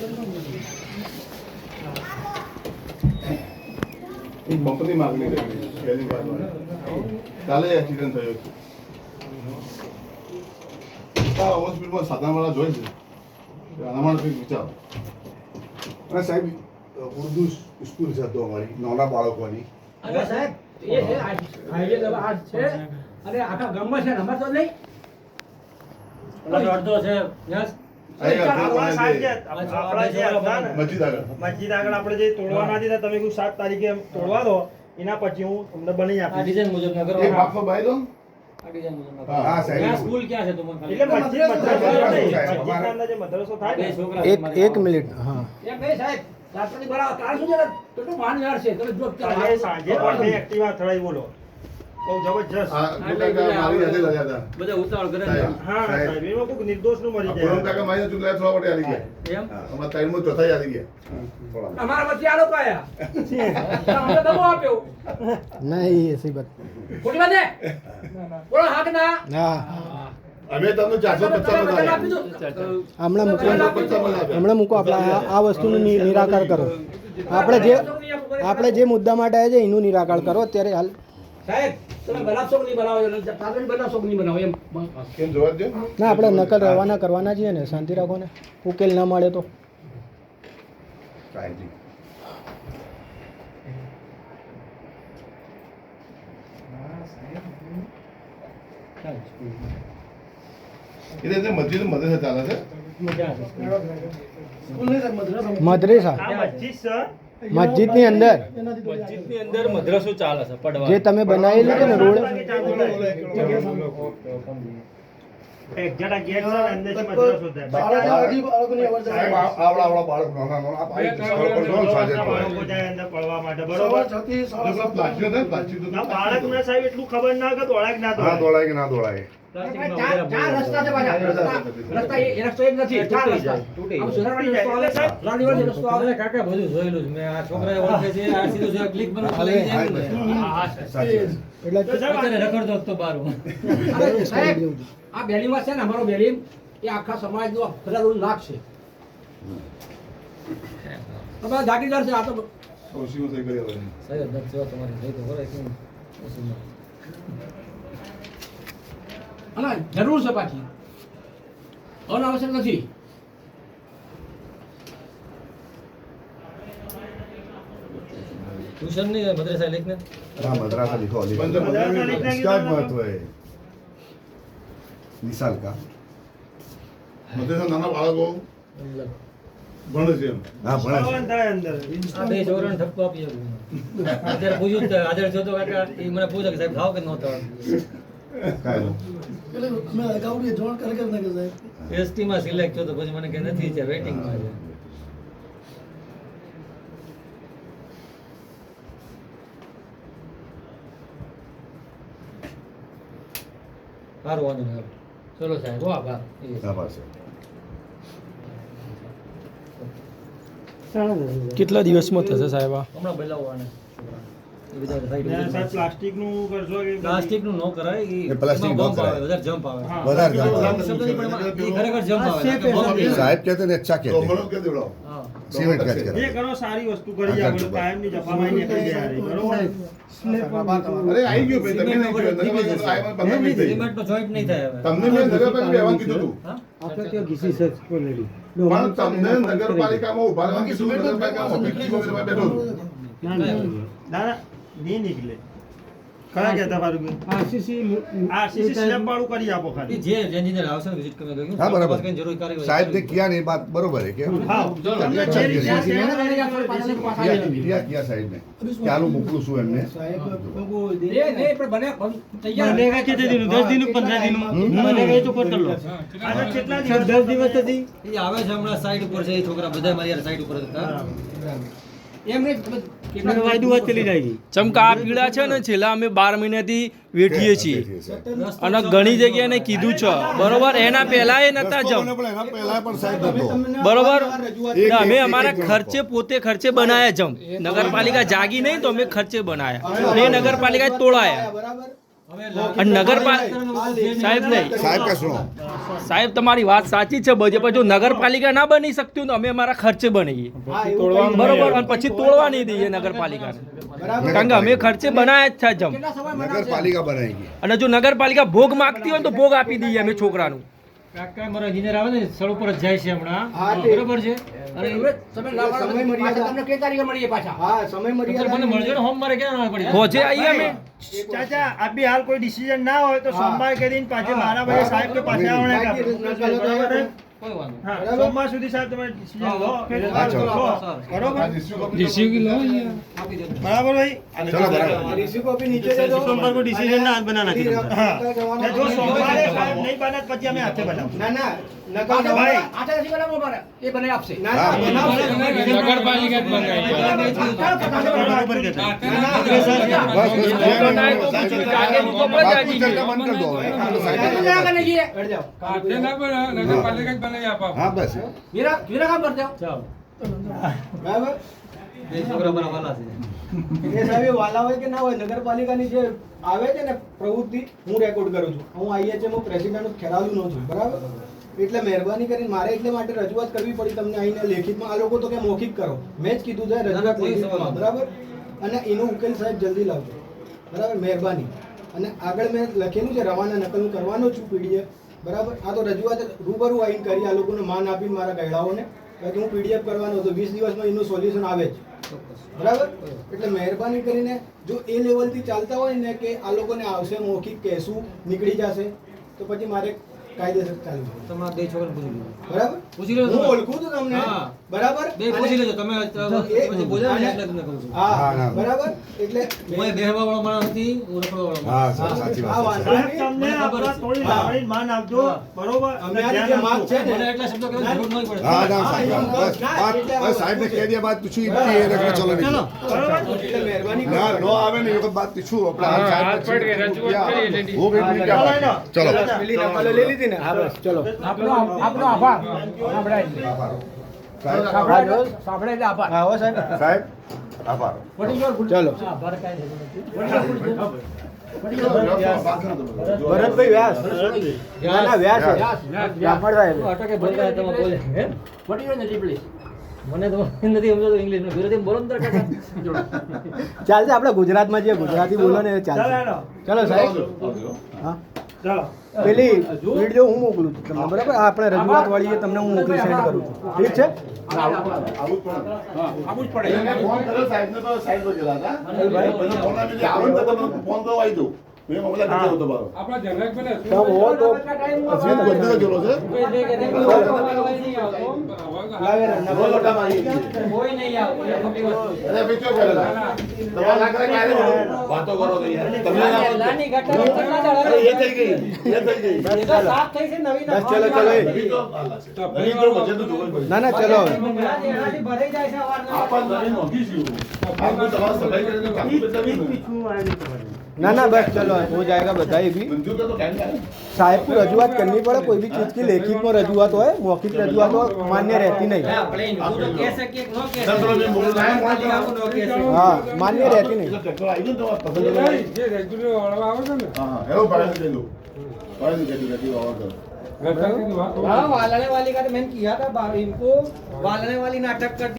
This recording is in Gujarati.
એ બમ્પની માગણી કરી પહેલી કાલે એક્સિડન્ટ થયો છે. હોસ્પિટલમાં સાધાવાળા જોઈ છે. કંઈક વિચારો. અને સાહેબ ઉર્દુ સ્કૂલ છે તો અમારી નાના બાળકોની. અરે સાહેબ એ છે હાઈવે દવા છે. અને આખા ગામમાં છે ને અમારે તો નહીં. અડધો છે. યસ. મસ્જિદ આગળ. મસ્જિદ આગળ આપણે જે તોડવાના હતા તમે કીધું સાત તારીખે તોડવા દો એના પછી હું તમને બની આપીશ. ડિઝાઇન મુજબ ના એક કરવા બાપનો ભાઈ તો? આ ડિઝાઇન મુજબ ના હા, કરવા હા, સાહેબ. આ સ્કૂલ ક્યાં છે તમને ખાલી? એટલે મસ્જિદ મદ્રસો નહીં, સાહેબ, મસ્જિદના અંદર જે મદ્રસો થાય બે ને. છોકરા એક મિનિટ હા. સાહેબ બોલો. બહુ જબરજસ્ત. આ ગોટા મારી હાથે લડ્યા હતા બધા ઉતાવળ કરે હા સાહેબ. એમાં કોઈક નિર્દોષનું મરી જાય. કાકા મારી ચૂંટણી થોડા વાટે આવી ગયા. એમ? અમારા ત્રણમાં ચોથા આવી ગયા. અમારા વચ્ચે આ લોકો આયા. અમને દબો આપ્યો. નહીં એસી બાત ખોટી વાત છે? બોલો હાક ના. હા અમે તમને ચારસો તમે બધા આપી દો. હમણાં મૂકો. હમણાં મૂકો આપણે આ- આ વસ્તુનું નિરાકાર કરો. આપણે જે આપણે જે મુદ્દા માટે આવ્યા છે એનું નિરાકરણ કરો. અત્યારે હાલ સાહેબ તમે બનાવશો કે નહીં બનાવો પાછળ બનાવશો કે નહીં બનાવો એમ. કેમ જોવા જ ના આપણે નકલ રવાના કરવાના છીએ ને શાંતિ રાખો ને. ઉકેલ ના મળે તો. કાળજી એટલે જે મસ્જિદ ચાલે છે. મદ્રેસા છે મસ્જિદની અંદર? મસ્જિદની અંદર મદ્રસો ચાલે છે પડવા. જે તમે બનાવેલું છે ને રોડ? બાળક ને સાહેબ એટલું ખબર ના કે દોડાય કે ના દોડાય. ના દોડાય. આ છોકરાએ ઓળખે છે આ સીધું છે ક્લિક બનો તો લઈ જાય. ને. હા, હા, સાચી વાત. એટલે તો સાહેબ અત્યારે રખડતો હતો બહાર હું. આ બેલીમાં છે ને અમારો બેલીમ એ આખા સમાજનો ખરેખર નાક છે. તમારા જાગીરદાર છે આ તો. સાહેબ, તમારી થઈ તો ખરા કેમ? ઓછું. અને જરૂર છે પાછી અનાવશ્યક નથી ટ્યુશન નહીં મદ્રસા લેખ ને ના મદ્રાસા લીખો લીખો બંધ મદ્રાસા લીખને इसका महत्व है मिसाल का મધ્યના નાના બાળકો ભણે છે એમ હા ભણે છે ભણવાનું થાય અંદર આ બે છોકરાને ઠપકો આપી શકું. અત્યારે પૂછ્યું જ આદર જોતો કાકા એ મને પૂછે કે સાહેબ ભાવ કે નહોતો કાંઈ એસટી માં સિલેક્ટ થયો તો પછી મને કે નથી છે વેટિંગ છે. સારું વાંધો નહીં ચલો સાહેબ આભાર. આભાર છે કેટલા દિવસમાં થશે સાહેબ હમણાં બોલાવવાના પ્લાસ્ટિકનું કરશો કે પ્લાસ્ટિકનું નો કરાય એ પ્લાસ્ટિક નો કરાય. વધારે જમ્પ આવે. વધારે જમ્પ આવે. એ ખરેખર જમ્પ આવે સાહેબ કહેતે ને અચ્છા કહેતે. તો કે દેવડો સિમેન્ટ કાચ કરે એ કરો સારી વસ્તુ કરી આપણે કાયમની જપામાઈ ને કરી ગયા રે બરોબર? અરે આવી ગયો ભાઈ તમે નહીં ગયો સિમેન્ટ નો જોઈન્ટ નહીં થાય હવે. તમને મેં નગરપાલિકા વ્યવહાર કીધું હતું આપણે ત્યાં ઘીસી સક્સ ઓલરેડી પણ તમને નગરપાલિકામાં ઊભા રહેવાની સુવિધા નગરપાલિકામાં બેઠો છું. ના ના. દાદા નીકળે. કયા કે તમારું આરસીસી આરસીસી સ્લેબ વાળું કરી આપો ખાલી. જે જેન્જિનિયર આવશે વિઝિટ કરવા ગયો હા બરાબર. કઈ જરૂર કાર્ય સાહેબ ને ક્યાં ને વાત બરોબર છે કે હા. તમને જે રીતે ક્યાં સાહેબ ને ચાલુ મોકલું છું એમને. સાહેબ એ નહીં પણ બને તૈયાર. બનેગા કે દિન 10 દિન 15 દિનમાં બનેગા એ તો પર લો. આજે કેટલા દિવસ 10 દિવસથી એ આવે છે હમણાં સાઈડ ઉપર છે એ છોકરા બધા મારી સાઈડ ઉપર હતા. છે. ને છેલ્લા અમે બાર મહિનાથી વેઠીએ છીએ. અને ઘણી જગ્યાએ કીધું છે. બરોબર એના પહેલા એ નતા જમ. બરોબર? અમે અમારા ખર્ચે પોતે ખર્ચે બનાયા જમ. નગરપાલિકા જાગી નહીં તો અમે ખર્ચે બનાયા. ને નગરપાલિકા તોડાયા. નગરપાલિકા સાહેબ નહીં સાહેબ કશું સાહેબ તમારી વાત સાચી છે. બજે પણ જો નગરપાલિકા ના બની શકતી તો અમે અમારા ખર્ચે બનીએ. બરોબર અને પછી તોડવા નહીં દઈએ નગરપાલિકા કારણ કે અમે ખર્ચે બનાયા જ છે જમ. નગરપાલિકા બનાવી અને જો નગરપાલિકા ભોગ માંગતી હોય તો ભોગ આપી દઈએ અમે છોકરાનું. કાકા મારો ઇજનેર આવે ને સ્થળ ઉપર જ જાય છે હમણાં. બરોબર છે? અરે તમે સમય મર્યાદા- તમને કઈ તારીખે મળીએ પાછા? હા સમય મને મળજો ને હોમ મારે ક્યાં ના પડી? હોજે આવીએ અમે. ચાચા અભી હાલ કોઈ ડિસિઝન ના હોય તો સોમવાર કે દિન પાછે બારા બજે સાહેબ કે પાછે આવણે કે કોઈ સાહેબ તમે બરાબર? ભાઈ? કોપી નીચે દે દો ડિસિઝન ના હાથ હા. જો સોમવારે સાહેબ નહીં બને પછી અમે હાથે બનાવું વાલા હોય કે ના હોય નગરપાલિકાની જે આવે છે ને પ્રવૃત્તિ હું રેકોર્ડ કરું છું. હું આઈએચએમ પ્રેસિડેન્ટ ખેરાલુ નો છું. બરાબર? એટલે મહેરબાની કરીને મારે એટલે માટે રજૂઆત કરવી પડી તમને આઈને લેખિતમાં. આ લોકો તો કે મૌખિક કરો? મેં જ કીધું છે રજૂઆત લેખિતમાં બરાબર? અને એનો ઉકેલ સાહેબ જલ્દી લાવજો. બરાબર? મહેરબાની. અને આગળ મેં લખેલું છે રવાના નકલ હું કરવાનો છું પીડીએફ. બરાબર? આ તો રજૂઆત રૂબરૂ આવીને કરી આ લોકોને માન આપીને મારા ગયડાઓને. કે હું પીડીએફ કરવાનો હતો. વીસ દિવસમાં એનું સોલ્યુશન આવે જ. બરાબર? એટલે મહેરબાની કરીને જો એ લેવલથી ચાલતા હોય ને કે આ લોકોને આવશે મૌખિક કહેશું નીકળી જશે તો પછી મારે કાયદેસર ચાલુ તમારા બે છોકરા પૂછી લેજો બરાબર? પૂછી લેજો હું ઓળખું તો તમને? બરાબર? બે પૂછી લેજો. તમે પછી બોલ્યા ને એટલે તમને કહું છું. હા બરાબર? એટલે હું બેહવા વાળો માણસ નથી ઓળખવા વાળો હા સાચી વાત છે તમને આપણા થોડી લાગણી માન આપજો. બરોબર? અમે આ જે માગ છે ને એટલા શબ્દો કેવા જરૂર નહીં પડે. હા ના સાહેબ બસ સાહેબ ને કહી દે બાદ પૂછી કે રખડે ચલો બરાબર? ના ચલો ભરતભાઈ વ્યાસ. વ્યાસ વ્યાસ અટકે બોલતા તમે બોલે. વોટ યુ નેટિવ મને તો નથી સમજાતું ઇંગ્લિશમાં ગુજરાતી બોલો ને કાકા. ચાલશે આપણે ગુજરાતમાં જે ગુજરાતી બોલો ને ચાલો, ચાલશે. ચલો સાહેબ. હા. પેલી વીડિયો હું મોકલું છું તમને બરાબર? આપણે રજૂઆત વાળી તમને હું મોકલી સેન્ડ કરું છું. ઠીક છે? આવું જ પડે. ફોન કર્યો સાહેબને તો સાહેબ ગયેલા હતા ફોન આવો ને તો તમે ફોન તો આવી દઉં મેં મોકલા કરી દેવો તમારો તો હો તો હજી બધો જોડો છે. લાવે ને નકલ મારી કોઈ નહીં આવે અરે બીજો કરેલા તમારા લાકડા ક્યારે વાતો કરો તો યાર. તમને ના આવડતું. અરે એ થઈ ગઈ. એ થઈ ગઈ. બસ ચલો ચલો. એ. નવીન તો નવીન તો વચ્ચે તો જોવું જ પડશે. ના ના ચલો. હવે આપણ નવીન નોંધી છું. આપણે તમારા સફાઈ કરીને કામ તો પીછું તમારી. ना ना बस चलो हो जाएगा बताइए भी। साहेब को रजुआत करनी पड़े कोई भी चीज़ की लेखित में रजुआत हो मौखिक रजुआत हो मान्य रहती नहीं। तो हाँ मान्य रहती नहीं। हाँ, वालने वाली का तो मैंने किया था इनको वालने वाली नाटक कर